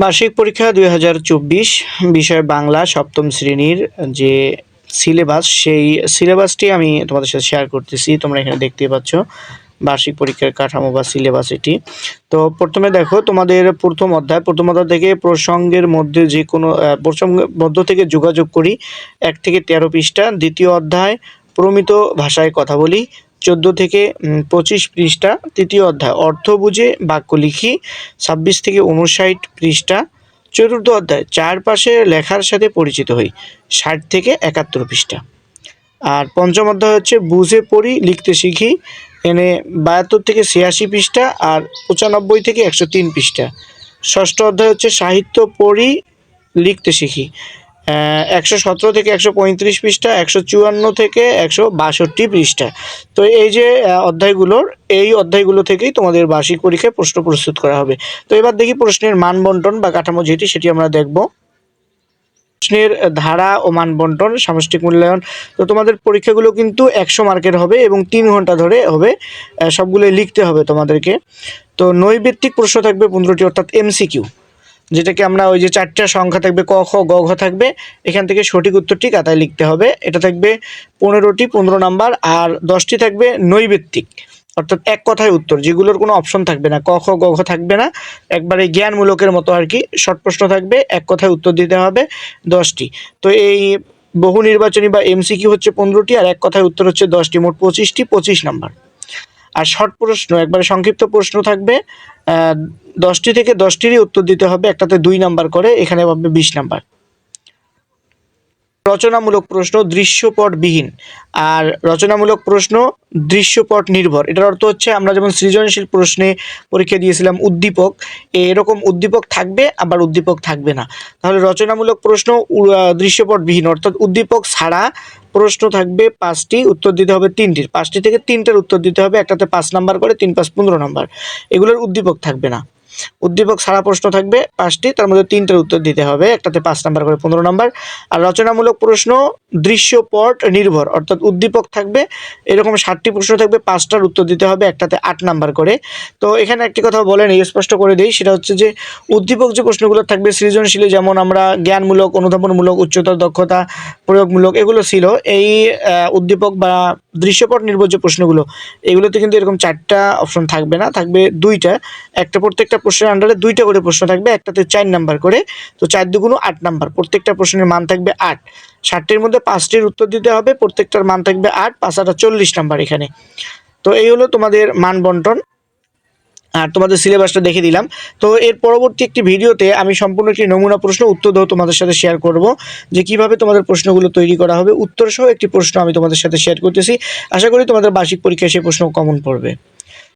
বার্ষিক পরীক্ষা দুই হাজার চব্বিশ, বিষয় বাংলা সপ্তম শ্রেণির যে সিলেবাস সেই সিলেবাসটি আমি তোমাদের সাথে শেয়ার করতেছি। তোমরা এখানে দেখতে পাচ্ছ বার্ষিক পরীক্ষার কাঠামো বা সিলেবাস এটি। তো প্রথমে দেখো, তোমাদের প্রথম অধ্যায় প্রথম অধ্যায় থেকে প্রসঙ্গের মধ্যে যে কোনো প্রসঙ্গের মধ্য থেকে যোগাযোগ করি, এক থেকে তেরো পৃষ্ঠা। দ্বিতীয় অধ্যায়, প্রমিত ভাষায় কথা বলি চোদ্দ থেকে পঁচিশ পৃষ্ঠা তৃতীয় অধ্যায়। অর্থ বুঝে বাক্য লিখি, ছাব্বিশ থেকে উনষাট পৃষ্ঠা চতুর্থ অধ্যায়। চারপাশে লেখার সাথে পরিচিত হই, ষাট থেকে একাত্তর পৃষ্ঠা। আর পঞ্চম অধ্যায় হচ্ছে, বুঝে পড়ি, লিখতে শিখি, এনে বাহাত্তর থেকে ছিয়াশি পৃষ্ঠা আর পঁচানব্বই থেকে একশো তিন পৃষ্ঠা। ষষ্ঠ অধ্যায় হচ্ছে, সাহিত্য পড়ি, লিখতে শিখি। একশো সতেরো থেকে একশো পঁয়ত্রিশ পৃষ্ঠা, একশো চুয়ান্ন থেকে একশো বাষট্টি পৃষ্ঠা। তো এই যে অধ্যায়গুলোর, এই অধ্যায়গুলো থেকেই তোমাদের বার্ষিক পরীক্ষায় প্রশ্ন প্রস্তুত করা হবে। তো এবার দেখি প্রশ্নের মান বন্টন বা কাঠামো যেটি, সেটি আমরা দেখব। প্রশ্নের ধারা ও মান বন্টন, সামষ্টিক মূল্যায়ন। তো তোমাদের পরীক্ষাগুলো কিন্তু একশো মার্কের হবে এবং তিন ঘণ্টা ধরে হবে সবগুলো লিখতে হবে তোমাদেরকে। তো নৈবেত্তিক প্রশ্ন থাকবে পনেরোটি অর্থাৎ এমসিকিউ। যেটাকে আমরা ওই যে চারটা সংখ্যা থাকবে, ক, খ, গ, ঘ থাকবে, এখান থেকে সঠিক উত্তরটি কাতায় লিখতে হবে। এটা থাকবে পনেরোটি, পনেরো নাম্বার, আর দশটি থাকবে নৈবেত্তিক। অর্থাৎ এক কথায় উত্তর, যেগুলোর কোনো অপশন থাকবে না। ক, খ, গ, ঘ থাকবে না। একবারে জ্ঞানমূলকের মতো আর কি, শর্ট প্রশ্ন থাকবে, এক কথায় উত্তর দিতে হবে দশটি। তো এই বহু নির্বাচনী বা এমসিকিউ হচ্ছে পনেরোটি, আর এক কথায় উত্তর হচ্ছে দশটি, মোট পঁচিশটি, পঁচিশ নাম্বার। আর শর্ট প্রশ্ন, একবারে সংক্ষিপ্ত প্রশ্ন থাকবে দশটি থেকে দশটিরই উত্তর দিতে হবে, একটাতে দুই নাম্বার করে এখানে পাবে বিশ নাম্বার। রচনামূলক প্রশ্ন দৃশ্যপটবিহীন, আর রচনামূলক প্রশ্ন দৃশ্যপট নির্ভর এটার অর্থ হচ্ছে, আমরা যেমন সৃজনশীল প্রশ্নে পরীক্ষা দিয়েছিলাম উদ্দীপক, এরকম উদ্দীপক থাকবে, আবার উদ্দীপক থাকবে না। তাহলে রচনামূলক প্রশ্ন দৃশ্যপটবিহীন, অর্থাৎ উদ্দীপক ছাড়া প্রশ্ন থাকবে পাঁচটি, উত্তর দিতে হবে তিনটির। পাঁচটি থেকে তিনটার উত্তর দিতে হবে, একটাতে পাঁচ নাম্বার করে, তিন পাঁচ পনেরো নাম্বার। এগুলোর উদ্দীপক থাকবে না। উদ্দীপক সারা প্রশ্ন থাকবে পাঁচটি, তার মধ্যে তিনটার উত্তর দিতে হবে, একটাতে পাঁচ নাম্বার করে পনেরো নাম্বার। আর রচনামূলক প্রশ্ন, দৃশ্যপট নির্ভর, অর্থাৎ উদ্দীপক থাকবে, এরকম ষাটটি প্রশ্ন থাকবে, পাঁচটার উত্তর দিতে হবে, একটাতে আট নাম্বার করে। তো এখানে একটি কথা বলেন এই স্পষ্ট করে দিই, সেটা হচ্ছে যে উদ্দীপক যে প্রশ্নগুলো থাকবে, সৃজনশীলে, যেমন আমরা জ্ঞানমূলক, অনুধাবনমূলক, উচ্চতর দক্ষতা প্রয়োগমূলক, এগুলো ছিল। এই উদ্দীপক বা দৃশ্যপট নির্ভর যে প্রশ্নগুলো, এগুলোতে কিন্তু এরকম চারটা অপশন থাকবে না, থাকবে দুইটা। একটা প্রত্যেকটা প্রশ্নের আন্ডারে দুইটা করে প্রশ্ন থাকবে, একটাতে চার নাম্বার করে, তো চার দুগুণ আট নাম্বার প্রত্যেকটা প্রশ্নের মান থাকবে আট। ষাটটির মধ্যে পাঁচটির উত্তর দিতে হবে, প্রত্যেকটার মান থাকবে আট, পাঁচ আটা চল্লিশ নাম্বার এখানে। তো এই হলো তোমাদের মান বন্টন। আর তোমাদের সিলেবাসটা দেখে দিলাম। তো এর পরবর্তী একটি ভিডিওতে আমি সম্পূর্ণ একটি নমুনা প্রশ্ন উত্তর দেওয়া তোমাদের সাথে শেয়ার করব, যে কীভাবে তোমাদের প্রশ্নগুলো তৈরি করা হবে। উত্তর সহ একটি প্রশ্ন আমি তোমাদের সাথে শেয়ার করতেছি। আশা করি তোমাদের বার্ষিক পরীক্ষায় সেই প্রশ্ন কমন পড়বে।